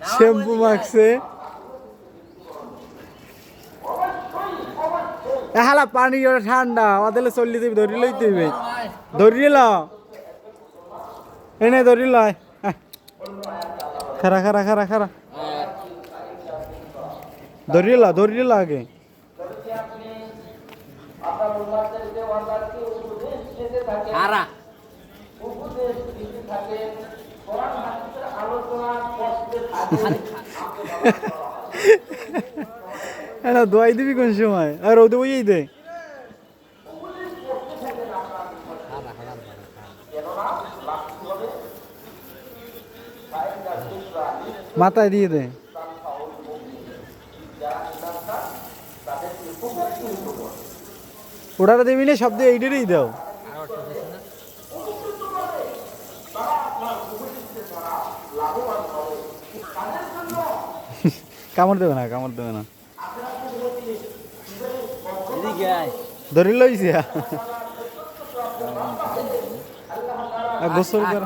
Shampoo মাখছে। হালা পানি ওটা ঠান্ডা ওদের চল্লি দিবি ধরি লই তুই ধরি ল। এনে ধরি লয় খারা খারা খারা খারা ধরি ল ধরি ল আগে। খারা এটা দোয়াই দিবি কোন সময়? আর রোদে বইয়েই দে। মাথায় দিয়ে দে। ওটাটা দেবি না শব্দ এইটারই দাও। কামড় দেবে না কামড় দেবে না। ধরে লইছে গোসল কর।